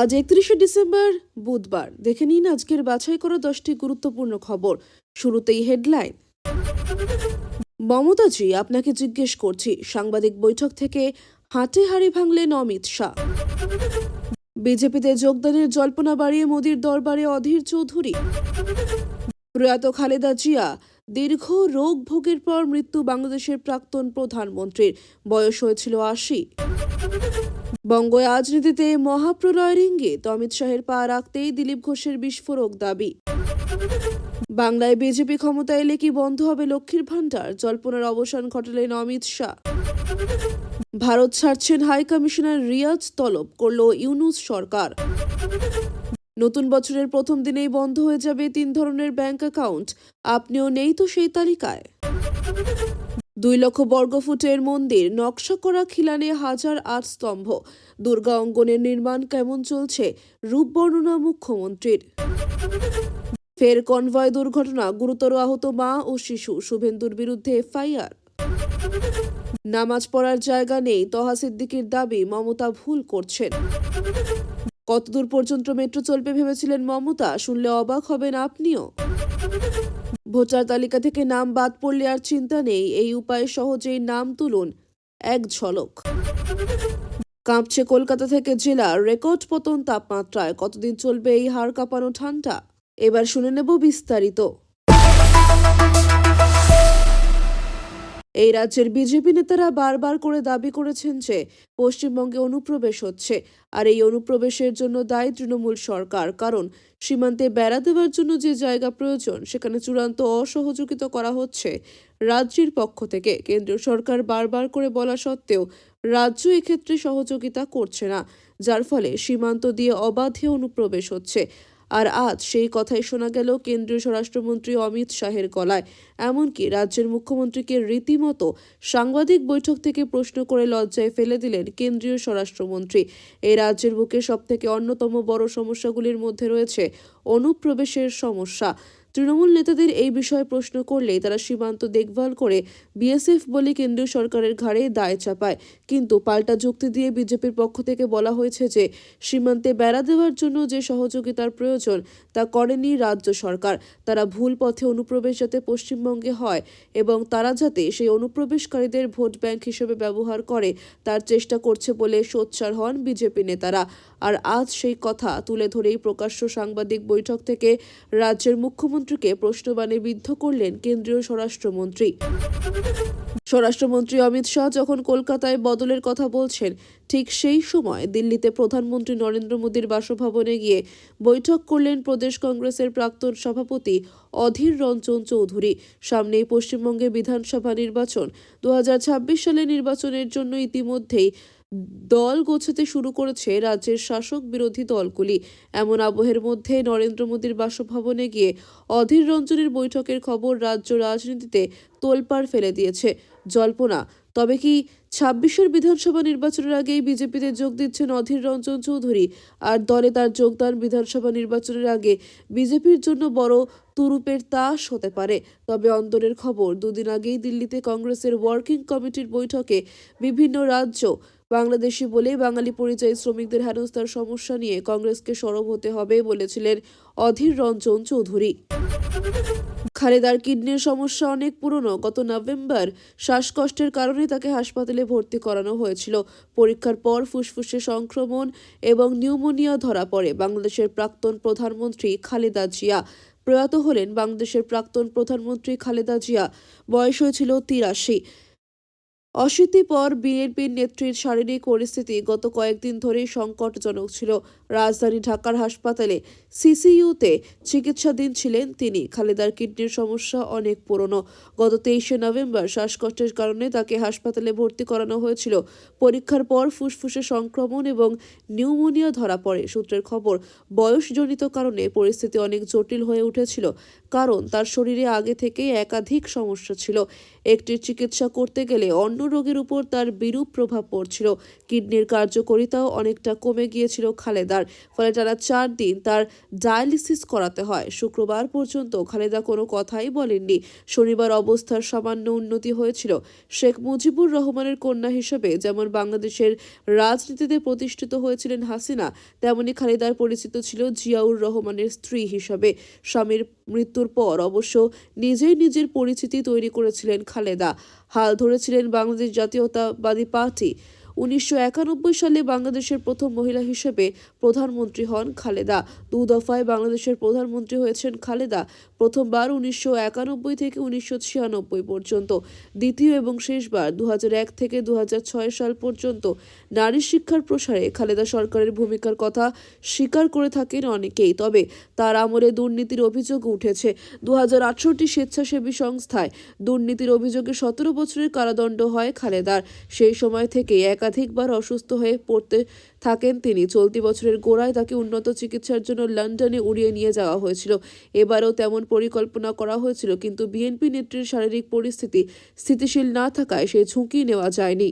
আজ একত্রিশে ডিসেম্বর, বুধবার। দেখে নিন আজকের বাছাই করা দশটি গুরুত্বপূর্ণ খবর। শুরুতেই হেডলাইন। মমতাজি, আপনাকে জিজ্ঞেস করছি, সাংবাদিক বৈঠক থেকে হাটে হাড়ি ভাঙলেন অমিত শাহ। বিজেপিতে যোগদানের জল্পনা বাড়িয়ে মোদীর দরবারে অধীর চৌধুরী। প্রয়াত খালেদা জিয়া, দীর্ঘ রোগ ভোগের পর মৃত্যু বাংলাদেশের প্রাক্তন প্রধানমন্ত্রীর। বয়স হয়েছিল আশি। বঙ্গ রাজনীতিতে মহাপ্রলয়ের ইঙ্গিত অমিত শাহের পা রাখতেই দিলীপ ঘোষের বিস্ফোরক দাবি। বাংলায় বিজেপি ক্ষমতা এলে কি বন্ধ হবে লক্ষ্মীর ভাণ্ডার? জল্পনার অবসান ঘটালেন অমিত শাহ। ভারত ছাড়ছেন হাই কমিশনার রিয়াজ তলব, করল ইউনুস সরকার। নতুন বছরের প্রথম দিনেই বন্ধ হয়ে যাবে তিন ধরনের ব্যাংক অ্যাকাউন্ট। আপনিও নেই তো সেই তালিকায়। দুই লক্ষ বর্গফুটের মন্দির, নকশা করা খিলানে হাজার আট স্তম্ভ। দুর্গা অঙ্গনের নির্মাণ কেমন চলছে? রূপ বর্ণনা মুখ্যমন্ত্রীর। ফের কনভয় দুর্ঘটনা, গুরুতর আহত মা ও শিশু, শুভেন্দুর বিরুদ্ধে এফআইআর। নামাজ পড়ার জায়গা নেই তহা সিদ্দিকির দাবি, মমতা ভুল করছেন। কতদূর পর্যন্ত মেট্রো চলবে ভেবেছিলেন মমতা? শুনলে অবাক হবেন আপনিও। ভোটার তালিকা থেকে নাম বাদ পড়লে আর চিন্তা নেই, এই উপায়ে সহজেই নাম তুলুন এক ঝলক। কাঁপছে কলকাতা থেকে জেলা রেকর্ড পতন তাপমাত্রায়, কতদিন চলবে এই হাড় কাঁপানো ঠান্ডা? এবার শুনে নেব বিস্তারিত। এই রাজ্যের বিজেপি নেতারা বারবার করে দাবি করেছেন যে পশ্চিমবঙ্গে অনুপ্রবেশ হচ্ছে, আর এই অনুপ্রবেশের জন্য দায়ী তৃণমূল সরকার। কারণ সীমান্তে বেড়া দেওয়ার জন্য যে জায়গা প্রয়োজন, সেখানে চূড়ান্ত অসহযোগিতা করা হচ্ছে রাজ্যের পক্ষ থেকে। কেন্দ্রীয় সরকার বারবার করে বলা সত্ত্বেও রাজ্য এক্ষেত্রে সহযোগিতা করছে না, যার ফলে সীমান্ত দিয়ে অবাধে অনুপ্রবেশ হচ্ছে। আর আজ সেই কথাই শোনা গেল কেন্দ্রীয় স্বরাষ্ট্রমন্ত্রী অমিত শাহের গলায়। এমনকি রাজ্যের মুখ্যমন্ত্রীকে রীতিমতো সাংবাদিক বৈঠক থেকে প্রশ্ন করে লজ্জায় ফেলে দিলেন কেন্দ্রীয় স্বরাষ্ট্রমন্ত্রী। এই রাজ্যের বুকে সবথেকে অন্যতম বড় সমস্যাগুলির মধ্যে রয়েছে অনুপ্রবেশের সমস্যা। তৃণমূল নেতাদের এই বিষয়ে প্রশ্ন করলেই তারা সীমান্ত দেখভাল করে বিএসএফ বলে কেন্দ্রীয় সরকারের ঘাড়ে দায় চাপায়। কিন্তু পাল্টা যুক্তি দিয়ে বিজেপির পক্ষ থেকে বলা হয়েছে যে, সীমান্তে বেড়া দেওয়ার জন্য যে সহযোগিতার প্রয়োজন তা করেনি রাজ্য সরকার। তারা ভুল পথে অনুপ্রবেশ যাতে পশ্চিমবঙ্গে হয় এবং তারা যাতে সেই অনুপ্রবেশকারীদের ভোট ব্যাংক হিসেবে ব্যবহার করে, তার চেষ্টা করছে বলে সোচ্চার হন বিজেপি নেতারা। আর আজ সেই কথা তুলে ধরেই প্রকাশ্য সাংবাদিক বৈঠক থেকে রাজ্যের মুখ্যমন্ত্রীকে প্রশ্নবাণে বিদ্ধ করলেন কেন্দ্রীয় স্বরাষ্ট্রমন্ত্রী। স্বরাষ্ট্রমন্ত্রী অমিত শাহ যখন কলকাতায় বদলের কথা বলছেন, ঠিক সেই সময় দিল্লিতে প্রধানমন্ত্রী নরেন্দ্র মোদীর বাসভবনে গিয়ে বৈঠক করলেন প্রদেশ কংগ্রেসের প্রাক্তন সভাপতি অধীর রঞ্জন চৌধুরী। সামনেই পশ্চিমবঙ্গে বিধানসভা নির্বাচন। দু সালে নির্বাচনের জন্য ইতিমধ্যেই দল গোছাতে শুরু করেছে রাজ্যের শাসক বিরোধী দলগুলি। এমন আবহের মধ্যে নরেন্দ্র মোদীর বাসভবনে গিয়ে অধীর রঞ্জনের বৈঠকের খবর রাজ্য রাজনীতিতে তোলপাড় ফেলে দিয়েছে। জল্পনা, তবে কি ছাব্বিশের বিধানসভা নির্বাচনের আগেই বিজেপিতে যোগ দিচ্ছেন অধীর রঞ্জন চৌধুরী? আর দলে তার যোগদান বিধানসভা নির্বাচনের আগে বিজেপির জন্য বড় তুরুপের তাস হতে পারে। তবে অন্তরের খবর, দুদিন আগেই দিল্লিতে কংগ্রেসের ওয়ার্কিং কমিটির বৈঠকে বিভিন্ন রাজ্য বাংলাদেশি বলে বাঙালি পরিযায়ী শ্রমিকদের হেনস্থার সমস্যা নিয়ে কংগ্রেসকে সরব হতে হবে বলেছিলেন অধীর রঞ্জন চৌধুরী। খালেদার কিডনির সমস্যা অনেক পুরনো। গত নভেম্বর শ্বাসকষ্টের কারণে তাকে হাসপাতালে ভর্তি করানো হয়েছিল। পরীক্ষার পর ফুসফুসে সংক্রমণ এবং নিউমোনিয়া ধরা পড়ে বাংলাদেশের প্রাক্তন প্রধানমন্ত্রী খালেদা জিয়া। প্রয়াত হলেন বাংলাদেশের প্রাক্তন প্রধানমন্ত্রী খালেদা জিয়া। বয়স হয়েছিল তিরাশি। অশীতি পর বিএনপির নেত্রীর শারীরিক পরিস্থিতি গত কয়েকদিন ধরেই সংকটজনক ছিল। রাজধানী ঢাকার হাসপাতালে সিসিইউতে চিকিৎসাধীন ছিলেন তিনি। খালেদার কিডনির সমস্যা অনেক পুরনো। গত তেইশে নভেম্বর শ্বাসকষ্টের কারণে তাকে হাসপাতালে ভর্তি করানো হয়েছিল। পরীক্ষার পর ফুসফুসে সংক্রমণ এবং নিউমোনিয়া ধরা পড়ে। সূত্রের খবর, বয়সজনিত কারণে পরিস্থিতি অনেক জটিল হয়ে উঠেছিল, কারণ তার শরীরে আগে থেকেই একাধিক সমস্যা ছিল। একটির চিকিৎসা করতে গেলে অন্য রোগের উপর তার বিরূপ প্রভাব পড়ছিল। কিডনির কার্যকারিতাও অনেকটা কমে গিয়েছিল খালেদার, ফলে টানা চার দিন তার ডায়ালিসিস করাতে হয়। শুক্রবার পর্যন্ত খালেদা কোনো কথাই বলেননি। শনিবার অবস্থার সামান্য উন্নতি হয়েছিল। শেখ মুজিবুর রহমানের কন্যা হিসেবে যেমন বাংলাদেশের রাজনীতিতে প্রতিষ্ঠিত হয়েছিলেন হাসিনা, তেমনি খালেদার পরিচিত ছিল জিয়াউর রহমানের স্ত্রী হিসাবে। স্বামীর মৃত্যুর পর অবশ্য নিজেই নিজের পরিচিতি তৈরি করেছিলেন খালেদা। হাল ধরেছিলেন বাংলাদেশ জাতীয়তাবাদী পার্টি। উনিশশো একানব্বই সালে বাংলাদেশের প্রথম মহিলা হিসেবে প্রধানমন্ত্রী হন খালেদা। দু দফায় বাংলাদেশের প্রধানমন্ত্রী হয়েছেন খালেদা। প্রথমবার উনিশশো একানব্বই থেকে উনিশশো ছিয়ানব্বই পর্যন্ত, দ্বিতীয় এবং শেষবার দু থেকে দু সাল পর্যন্ত নারী শিক্ষার প্রসারে খালেদা সরকারের ভূমিকার কথা স্বীকার করে থাকেন অনেকেই। তবে তার আমলে দুর্নীতির অভিযোগ উঠেছে। দু হাজার আটষট্টি স্বেচ্ছাসেবী সংস্থায় দুর্নীতির অভিযোগে সতেরো বছরের কারাদণ্ড হয় খালেদার। সেই সময় থেকে একাধিকবার অসুস্থ হয়ে পড়তে থাকেন তিনি। চলতি বছরের গোড়ায় তাকে উন্নত চিকিৎসার জন্য লন্ডনে উড়িয়ে নিয়ে যাওয়া হয়েছিল। এবারও তেমন পরিকল্পনা করা হয়েছিল, কিন্তু বিএনপি নেত্রীর শারীরিক পরিস্থিতি স্থিতিশীল না থাকায় সে ঝুঁকি নেওয়া যায়নি।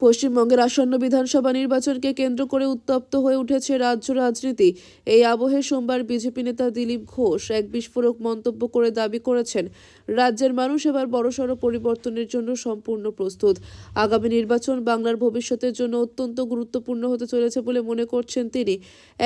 পশ্চিমবঙ্গের আসন্ন বিধানসভা নির্বাচনকে কেন্দ্র করে উত্তপ্ত হয়ে উঠেছে রাজ্য রাজনীতি। এই আবহে সোমবার বিজেপি নেতা দিলীপ ঘোষ এক বিস্ফোরক মন্তব্য করে দাবি করেছেন, রাজ্যের মানুষ এবার বড়সড় পরিবর্তনের জন্য সম্পূর্ণ প্রস্তুত। আগামী নির্বাচন বাংলার ভবিষ্যতের জন্য অত্যন্ত গুরুত্বপূর্ণ হতে চলেছে বলে মনে করছেন তিনি।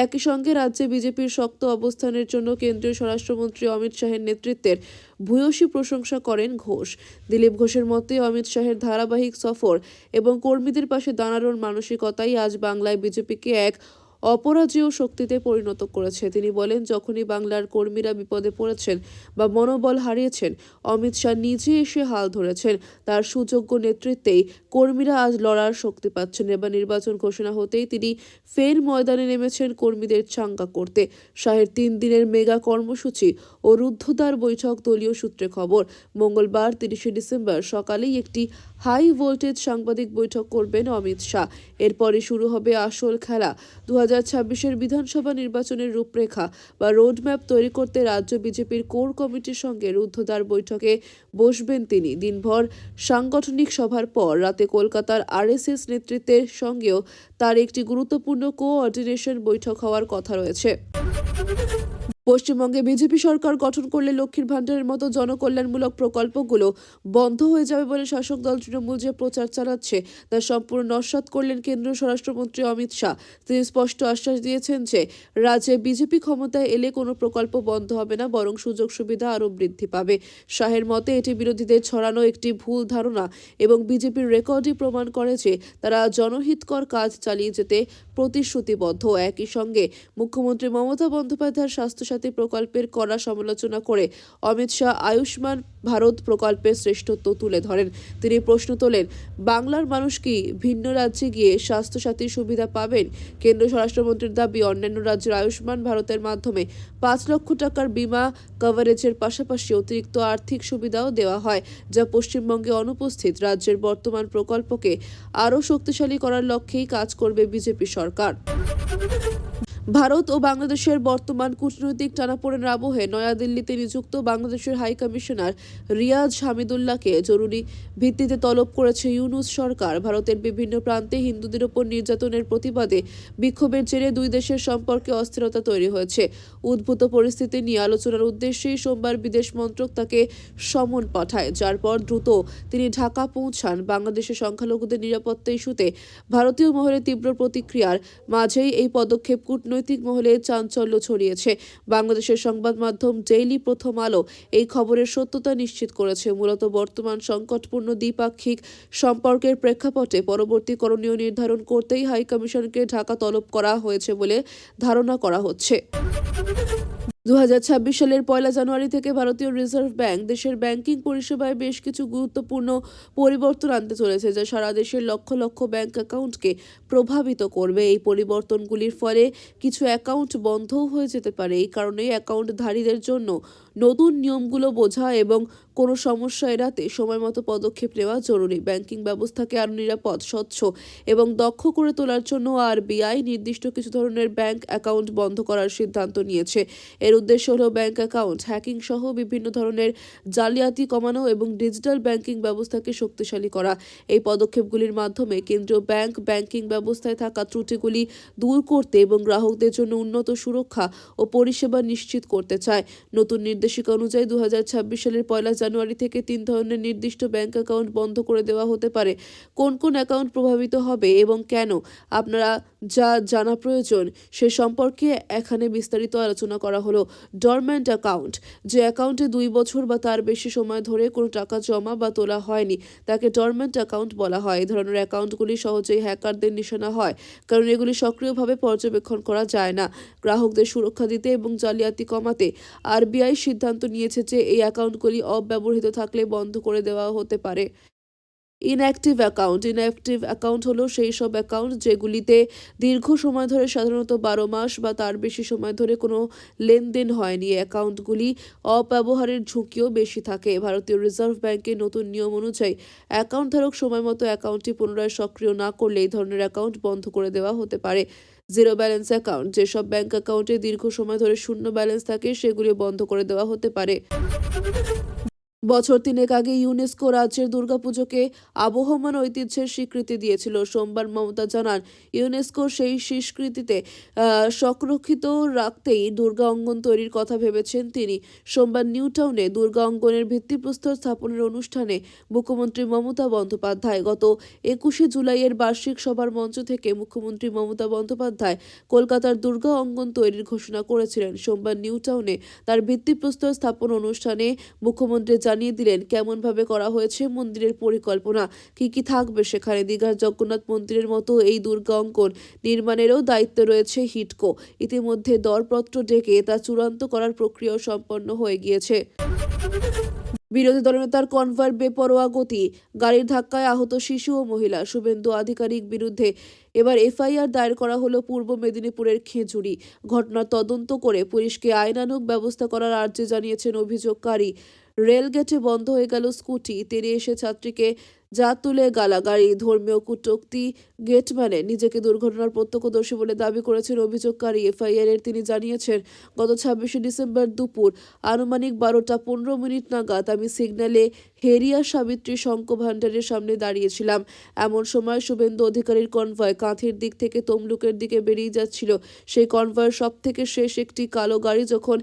একই সঙ্গে রাজ্যে বিজেপির শক্ত অবস্থানের জন্য কেন্দ্রীয় স্বরাষ্ট্রমন্ত্রী অমিত শাহের নেতৃত্বের ভূয়সী প্রশংসা করেন ঘোষ। দিলীপ ঘোষের মতে, অমিত শাহের ধারাবাহিক সফর এবং কর্মীদের পাশে দাঁড়ানোর মানসিকতাই আজ বাংলায় বিজেপিকে এক অপরাজেয় শক্তিতে পরিণত করেছে। তিনি বলেন, যখনই বাংলার কর্মীরা বিপদে পড়েছেন বা মনোবল হারিয়েছেন, অমিত শাহ নিজে এসে হাল ধরেছেন। তার সুযোগ্য নেতৃত্বেই কর্মীরা আজ লড়ার শক্তি পাচ্ছেন। এবার নির্বাচন ঘোষণা হতেই তিনি ফের ময়দানে নেমেছেন কর্মীদের চাঙ্গা করতে। শাহের তিন দিনের মেগা কর্মসূচি ও রুদ্ধদ্বার বৈঠক দলীয় সূত্রে খবর। মঙ্গলবার তিরিশে ডিসেম্বর সকালেই একটি হাই ভোল্টেজ সাংবাদিক বৈঠক করবেন অমিত শাহ। এরপরে শুরু হবে আসল খেলা। দু হাজার বিধানসভা নির্বাচনের রূপরেখা বা রোডম্যাপ তৈরি করতে রাজ্য বিজেপির কোর কমিটির সঙ্গে রুদ্ধদ্বার বৈঠকে বসবেন তিনি। দিনভর সাংগঠনিক সভার পর রাতে কলকাতার আরএসএস নেতৃত্বের সঙ্গেও তার একটি গুরুত্বপূর্ণ কোঅর্ডিনেশন বৈঠক হওয়ার কথা রয়েছে। পশ্চিমবঙ্গে বিজেপি সরকার গঠন করলে লক্ষ্মীর ভাণ্ডারের মতো জনকল্যাণমূলক প্রকল্পগুলো বন্ধ হয়ে যাবে বলে শাসক দল তৃণমূল যে প্রচার চালাচ্ছে, তা সম্পূর্ণ নস্বাত করলেন কেন্দ্রীয় স্বরাষ্ট্রমন্ত্রী অমিত শাহ। তিনি স্পষ্ট আশ্বাস দিয়েছেন যে, রাজ্যে বিজেপি ক্ষমতায় এলে কোনো প্রকল্প বন্ধ হবে না, বরং সুযোগ সুবিধা আরও বৃদ্ধি পাবে। শাহের মতে, এটি বিরোধীদের ছড়ানো একটি ভুল ধারণা এবং বিজেপির রেকর্ডই প্রমাণ করে যে, তারা জনহিতকর কাজ চালিয়ে যেতে প্রতিশ্রুতিবদ্ধ। একই সঙ্গে, মুখ্যমন্ত্রী মমতা বন্দ্যোপাধ্যায়ের স্বাস্থ্যসাথী প্রকল্পের কড়া সমালোচনা করে অমিত শাহ আয়ুষ্মান ভারত প্রকল্পের শ্রেষ্ঠত্ব তুলে ধরেন। তিনি প্রশ্ন তোলেন, বাংলার মানুষ কি ভিন্ন রাজ্যে গিয়ে স্বাস্থ্যসাথীর সুবিধা পাবেন? কেন্দ্রীয় স্বরাষ্ট্রমন্ত্রীর দাবি, অন্যান্য রাজ্যের আয়ুষ্মান ভারতের মাধ্যমে পাঁচ লক্ষ টাকার বিমা কভারেজের পাশাপাশি অতিরিক্ত আর্থিক সুবিধাও দেওয়া হয়, যা পশ্চিমবঙ্গে অনুপস্থিত রাজ্যের বর্তমান প্রকল্পকে আরও শক্তিশালী করার লক্ষ্যেই কাজ করবে বিজেপি সরকার। ভারত ও বাংলাদেশের বর্তমান কূটনৈতিক টানাপোড়েনের আবহে নয়াদিল্লিতে নিযুক্ত বাংলাদেশের হাই কমিশনার রিয়াজ হামিদুল্লাহকে জরুরি ভিত্তিতে তলব করেছে ইউনুস সরকার। ভারতের বিভিন্ন প্রান্তে হিন্দুদের ওপর নির্যাতনের প্রতিবাদে বিক্ষোভের জেরে দুই দেশের সম্পর্কে অস্থিরতা তৈরি হয়েছে। উদ্ভূত পরিস্থিতি নিয়ে আলোচনার উদ্দেশ্যেই সোমবার বিদেশ মন্ত্রক তাকে সমন পাঠায়, যার পর দ্রুত তিনি ঢাকা পৌঁছান। বাংলাদেশের সংখ্যালঘুদের নিরাপত্তা ইস্যুতে ভারতীয় মহলে তীব্র প্রতিক্রিয়ার মাঝেই এই পদক্ষেপ কূটনৈতিক মহলে চাঞ্চল্য ছড়িয়েছে। বাংলাদেশের সংবাদ মাধ্যম ডেইলি প্রথম আলো এই খবরের সত্যতা নিশ্চিত করেছে। মূলত বর্তমান সংকটপূর্ণ দ্বিপাক্ষিক সম্পর্কের প্রেক্ষাপটে পরবর্তী করণীয় নির্ধারণ করতেই হাইকমিশনকে ঢাকা তলব করা হয়েছে বলে ধারণা করা হচ্ছে। দু হাজার ছাব্বিশ সালের পয়লা জানুয়ারি থেকে ভারতীয় রিজার্ভ ব্যাংক দেশের ব্যাংকিং পরিষেবায় বেশ কিছু গুরুত্বপূর্ণ পরিবর্তন আনতে চলেছে, যা সারা দেশের লক্ষ লক্ষ ব্যাংক অ্যাকাউন্টকে প্রভাবিত করবে। এই পরিবর্তনগুলির ফলে কিছু অ্যাকাউন্ট বন্ধও হয়ে যেতে পারে। এই কারণে অ্যাকাউন্টধারীদের জন্য নতুন নিয়মগুলো বোঝা এবং কোনো সমস্যা এড়াতে সময়মতো পদক্ষেপ নেওয়া জরুরি। ব্যাংকিং ব্যবস্থাকে আরও নিরাপদ, স্বচ্ছ এবং দক্ষ করে তোলার জন্য আরবিআই নির্দিষ্ট কিছু ধরনের ব্যাংক অ্যাকাউন্ট বন্ধ করার সিদ্ধান্ত নিয়েছে। এর উদ্দেশ্য হলো ব্যাংক অ্যাকাউন্ট, হ্যাকিং সহ বিভিন্ন ধরনের জালিয়াতি কমানো এবং ডিজিটাল ব্যাংকিং ব্যবস্থাকে শক্তিশালী করা। এই পদক্ষেপগুলির মাধ্যমে কেন্দ্রীয় ব্যাংক ব্যাংকিং ব্যবস্থায় থাকা ত্রুটিগুলি দূর করতে এবং গ্রাহকদের জন্য উন্নত সুরক্ষা ও পরিষেবা নিশ্চিত করতে চায়। নতুন নির্দেশিকা অনুযায়ী দু ছাব্বিশ সালের পয়লা জানুয়ারি থেকে তিন ধরনের নির্দিষ্ট ব্যাংক অ্যাকাউন্ট বন্ধ করে দেওয়া হতে পারে। কোন কোন অ্যাকাউন্ট প্রভাবিত হবে এবং কেন? আপনারা যা জানা প্রয়োজন সে সম্পর্কে এখানে বিস্তারিত আলোচনা করা হলো। ডরম্যান্ট অ্যাকাউন্ট, যে অ্যাকাউন্টে দুই বছর বা তার বেশি সময় ধরে কোনো টাকা জমা বা তোলা হয়নি, তাকে ডরম্যান্ট অ্যাকাউন্ট বলা হয়। এই ধরনের অ্যাকাউন্টগুলি সহজেই হ্যাকারদের নিশানা হয়, কারণ এগুলি সক্রিয়ভাবে পর্যবেক্ষণ করা যায় না। গ্রাহকদের সুরক্ষা দিতে এবং জালিয়াতি কমাতে আরবিআই সিদ্ধান্ত নিয়েছে যে এই অ্যাকাউন্টগুলি অব্যবহৃত থাকলে বন্ধ করে দেওয়া হতে পারে। Inactive account. ইনঅ্যাক্টিভ অ্যাকাউন্ট হলো সেই সব অ্যাকাউন্ট যেগুলিতে দীর্ঘ সময় ধরে, সাধারণত বারো মাস বা তার বেশি সময় ধরে কোনো লেনদেন হয়নি। অ্যাকাউন্টগুলি অব্যবহারের ঝুঁকিও বেশি থাকে। ভারতীয় রিজার্ভ ব্যাংকের নতুন নিয়ম অনুযায়ী অ্যাকাউন্ট ধারক সময় মতো অ্যাকাউন্টটি পুনরায় সক্রিয় না করলে এই ধরনের অ্যাকাউন্ট বন্ধ করে দেওয়া হতে পারে। Zero balance account. যেসব ব্যাংক অ্যাকাউন্টে দীর্ঘ সময় ধরে শূন্য ব্যালেন্স থাকে সেগুলি বন্ধ করে দেওয়া হতে পারে। বছর তিনেক আগে ইউনেস্কো রাজ্যের দুর্গাপুজোকে আবহমান ঐতিহ্যের স্বীকৃতি দিয়েছিল। সোমবার মমতা জানান, ইউনেস্কো সেই স্বীকৃতিতে সংরক্ষিত রাখতেই দুর্গা অঙ্গন তৈরির কথা ভেবেছেন তিনি। সোমবার নিউ টাউনে দুর্গা অঙ্গনের ভিত্তিপ্রস্তর স্থাপনের অনুষ্ঠানে মুখ্যমন্ত্রী মমতা বন্দ্যোপাধ্যায় গত একুশে জুলাইয়ের বার্ষিক সভার মঞ্চ থেকে মুখ্যমন্ত্রী মমতা বন্দ্যোপাধ্যায় কলকাতার দুর্গা অঙ্গন তৈরির ঘোষণা করেছিলেন। সোমবার নিউ টাউনে তার ভিত্তিপ্রস্তর স্থাপন অনুষ্ঠানে মুখ্যমন্ত্রী জানিয়ে দিলেন, কেমনভাবে করা হয়েছে মন্দিরের পরিকল্পনা? কি কি থাকবে সেখানে? দীঘার জগন্নাথ মন্দিরের মতো এই দুর্গা অঙ্কন নির্মাণেরও দায়িত্ব রয়েছে হিটকো। ইতিমধ্যে দরপত্র ডেকে তা চূড়ান্ত করার প্রক্রিয়াও সম্পন্ন হয়ে গিয়েছে। বিরোধী দলনেতার কনভয়ের বেপরোয়া গতি, গাড়ির ধাক্কায় আহত শিশু ও মহিলা, শুভেন্দু আধিকারিক বিরুদ্ধে এবার এফআইআর দায়ের করা হলো পূর্ব মেদিনীপুরের খেজুরি। ঘটনার তদন্ত করে পুলিশকে আইনানুগ ব্যবস্থা করার আর্জি জানিয়েছেন অভিযোগকারী রেলগেটে বন্ধ হয়ে গেল স্কুটি। তেরে এসে ছাত্রীকে যা তুলে গালাগাড়ি ধর্মীয় কুটোক্তি গেটম্যানে নিজেকে দুর্ঘটনার প্রত্যক্ষদর্শী বলে দাবি করেছেন অভিযোগকারী এফআইআর এর। তিনি জানিয়েছেন, গত ছাব্বিশে ডিসেম্বর দুপুর আনুমানিক বারোটা পনেরো মিনিট নাগাদ আমি সিগন্যালে হেরিয়া সাবিত্রী শঙ্খ ভাণ্ডারের সামনে দাঁড়িয়েছিলাম। এমন সময় শুভেন্দু অধিকারীর কনভয় কাঁথির দিক থেকে তমলুকের দিকে বেরিয়ে যাচ্ছিল। সেই কনভয়ের সব থেকে শেষ একটি কালো গাড়ি যখন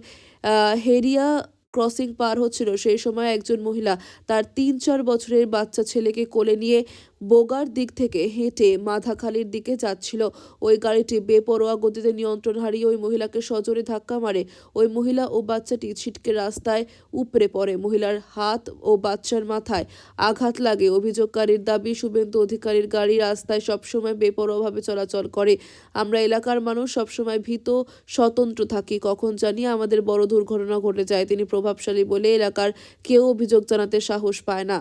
হেরিয়া ক্রসিং পার হচ্ছিল। সেই সময় একজন মহিলা তার তিন চার বছরের বাচ্চা ছেলেকে কোলে নিয়ে বোগার দিক থেকে হেঁটে মাথাখালির দিকে যাচ্ছিল। ওই গাড়িটি বেপরোয়া গতিতে নিয়ন্ত্রণ হারিয়ে ওই মহিলাকে সজোরে ধাক্কা মারে। ওই মহিলা ও বাচ্চাটি ছিটকে রাস্তায় উপড়ে পড়ে। মহিলার হাত ও বাচ্চার মাথায় আঘাত লাগে। অভিযোগকারীর দাবি, শুভেন্দু অধিকারীর গাড়ি রাস্তায় সবসময় বেপরোয়াভাবে চলাচল করে। আমরা এলাকার মানুষ সবসময় ভীত, স্বতন্ত্র থাকি। কখন জানি আমাদের বড় দুর্ঘটনা ঘটে যায়। তিনি প্রভাবশালী বলে এলাকার কেউ অভিযোগ জানাতে সাহস পায় না।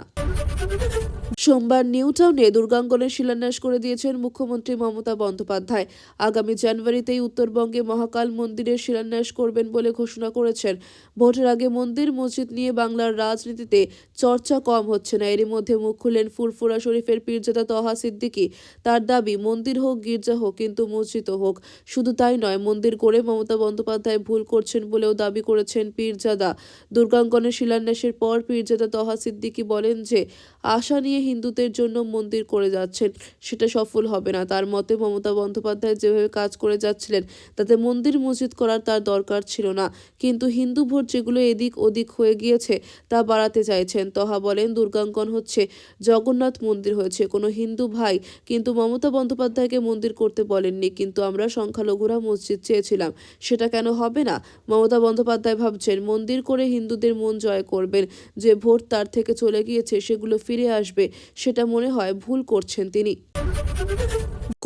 সোমবার নিউ টাউনে দুর্গাঙ্গনের শিলান্যাস করে দিয়েছেন মুখ্যমন্ত্রী মমতা বন্দ্যোপাধ্যায়। আগামী জানুয়ারিতেই উত্তরবঙ্গে মহাকাল মন্দিরের শিলান্যাস করবেন বলে ঘোষণা করেছেন। ভোটের আগে মন্দির, মসজিদ নিয়ে বাংলার রাজনীতিতে চর্চা কম হচ্ছে না। এরই মধ্যে মুখ খুললেন ফুরফুরা শরীফের পীরজাদা তহা সিদ্দিকী। তার দাবি, মন্দির হোক, গির্জা হোক, কিন্তু মসজিদও হোক। শুধু তাই নয়, মন্দির করে মমতা বন্দ্যোপাধ্যায় ভুল করছেন বলেও দাবি করেছেন পীরজাদা। দুর্গাঙ্গনের শিলান্যাসের পর পীরজাদা তহা সিদ্দিকী বলেন যে, আশা নিয়ে হিন্দুদের জন্য মন্দির করে যাচ্ছেন, সেটা সফল হবে না। তার মতে মমতা বন্দ্যোপাধ্যায় যেভাবে কাজ করে যাচ্ছিলেন, তাতে মন্দির মসজিদ করার তার দরকার ছিল না। কিন্তু হিন্দু ভোট যেগুলো এদিক ওদিক হয়ে গিয়েছে, তা বাড়াতে চাইছেন। তহা বলেন দুর্গাঙ্কন হচ্ছে জগন্নাথ মন্দির হয়েছে, কোনো হিন্দু ভাই কিন্তু মমতা বন্দ্যোপাধ্যায়কে মন্দির করতে বলেননি, কিন্তু আমরা সংখ্যালঘুরা মসজিদ চেয়েছিলাম, সেটা কেন হবে না? মমতা বন্দ্যোপাধ্যায় ভাবছেন, মন্দির করে হিন্দুদের মন জয় করবেন, যে ভোট তার থেকে চলে গিয়েছে সেগুলো ফিরে আসবে সেটা মনে হয় ভুল করছেন তিনি।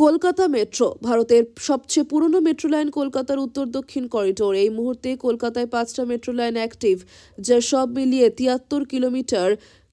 কলকাতা মেট্রো, ভারতের সবচেয়ে পুরনো মেট্রো লাইন কলকাতার উত্তর দক্ষিণ করিডোর। এই মুহূর্তে কলকাতায় পাঁচটা মেট্রো লাইন অ্যাক্টিভ, যা সব মিলিয়ে তিয়াত্তর কিলোমিটার,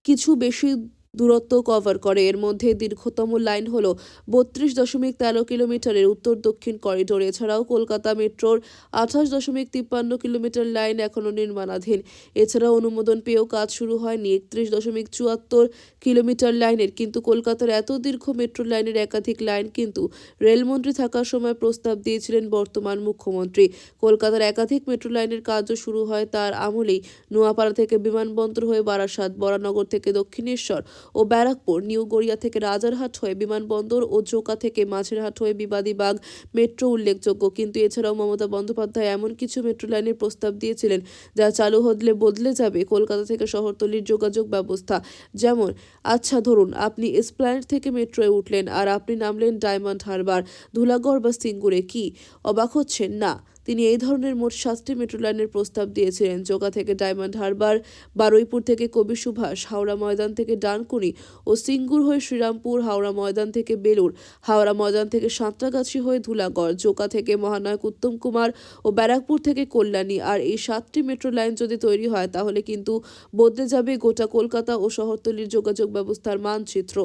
কিছু বেশি দূরত্ব কভার করে। এর মধ্যে দীর্ঘতম লাইন হল বত্রিশ দশমিক তেরো কিলোমিটারের উত্তর দক্ষিণ করিডোর এছাড়াও কলকাতা মেট্রোর আঠাশ দশমিক তিপ্পান্ন কিলোমিটার লাইন এখনও নির্মাণাধীন। এছাড়াও অনুমোদন পেয়েও কাজ শুরু হয়নি একত্রিশ দশমিক চুয়াত্তর কিলোমিটার লাইনের কিন্তু কলকাতার এত দীর্ঘ মেট্রো লাইনের একাধিক লাইন কিন্তু রেলমন্ত্রী থাকার সময় প্রস্তাব দিয়েছিলেন বর্তমান মুখ্যমন্ত্রী। কলকাতার একাধিক মেট্রো লাইনের কাজও শুরু হয় তার আমলেই। নোয়াপাড়া থেকে বিমানবন্দর হয়ে বারাসাত, বরানগর থেকে দক্ষিণেশ্বর। ও ব্যারাকপুর, নিউ গড়িয়া থেকে রাজারহাট হয়ে বিমানবন্দর ও জোকা থেকে মাঝেরহাট হয়ে বিবাদীবাগ মেট্রো উল্লেখযোগ্য। কিন্তু এছাড়াও মমতা বন্দ্যোপাধ্যায় এমন কিছু মেট্রো লাইনের প্রস্তাব দিয়েছিলেন যা চালু হলে বদলে যাবে কলকাতা থেকে শহরতলির যোগাযোগ ব্যবস্থা। যেমন আচ্ছা ধরুন, আপনি এসপ্ল্যানেড থেকে মেট্রোয় উঠলেন আর আপনি নামলেন ডায়মন্ড হারবার, ধুলাগড় বা সিঙ্গুরে, কি অবাক হচ্ছেন? না। তিনি এই ধরনের মোট সাতটি মেট্রো লাইনের প্রস্তাব দিয়েছিলেন। জোকা থেকে ডায়মন্ড হারবার, বারুইপুর থেকে কবি সুভাষ, হাওড়া ময়দান থেকে ডানকুনি ও সিঙ্গুর হয়ে শ্রীরামপুর, হাওড়া ময়দান থেকে বেলুর হাওড়া ময়দান থেকে সাঁতরাগাছি হয়ে ধুলাগড় জোকা থেকে মহানায়ক উত্তম কুমার ও ব্যারাকপুর থেকে কল্যাণী। আর এই সাতটি মেট্রো লাইন যদি তৈরি হয়, তাহলে কিন্তু বদলে যাবে গোটা কলকাতা ও শহরতলির যোগাযোগ ব্যবস্থার মানচিত্র।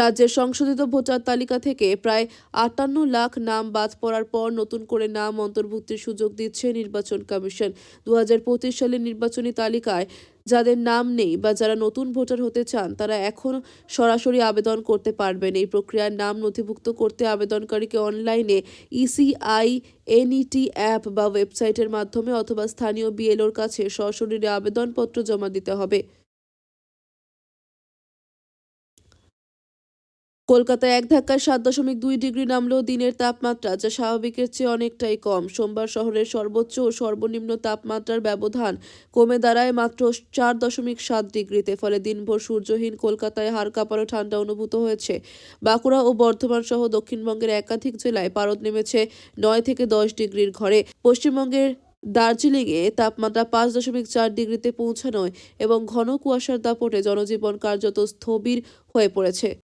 রাজ্যের সংশোধিত ভোটার তালিকা থেকে প্রায় আটান্ন লাখ নাম বাদ পড়ার পর নতুন করে নাম অন্তর্ভুক্তির সুযোগ দিচ্ছে নির্বাচন কমিশন। দু হাজার পঁচিশ সালের নির্বাচনী তালিকায় যাদের নাম নেই বা যারা নতুন ভোটার হতে চান, তারা এখন সরাসরি আবেদন করতে পারবেন। এই প্রক্রিয়ার নাম নথিভুক্ত করতে আবেদনকারীকে অনলাইনে ইসিআই এনইটি অ্যাপ বা ওয়েবসাইটের মাধ্যমে অথবা স্থানীয় বিএলওর কাছে সশরীরে আবেদনপত্র জমা দিতে হবে। কলকাতায় এক ধাক্কায় সাত দশমিক দুই ডিগ্রি নামলেও দিনের তাপমাত্রা, যা স্বাভাবিকের চেয়ে অনেকটাই কম। সোমবার শহরের সর্বোচ্চ ও সর্বনিম্ন তাপমাত্রার ব্যবধান কমে দাঁড়ায় মাত্র চার দশমিক সাত ডিগ্রিতে, ফলে দিনভর সূর্যহীন কলকাতায় হাড় কাঁপানো ঠান্ডা অনুভূত হয়েছে। বাঁকুড়া ও বর্ধমান সহ দক্ষিণবঙ্গের একাধিক জেলায় পারদ নেমেছে নয় থেকে দশ ডিগ্রির ঘরে। পশ্চিমবঙ্গের দার্জিলিংয়ে তাপমাত্রা পাঁচ দশমিক চার ডিগ্রিতে পৌঁছানোয় এবং ঘন কুয়াশার দাপটে জনজীবন কার্যত স্থবির হয়ে পড়েছে।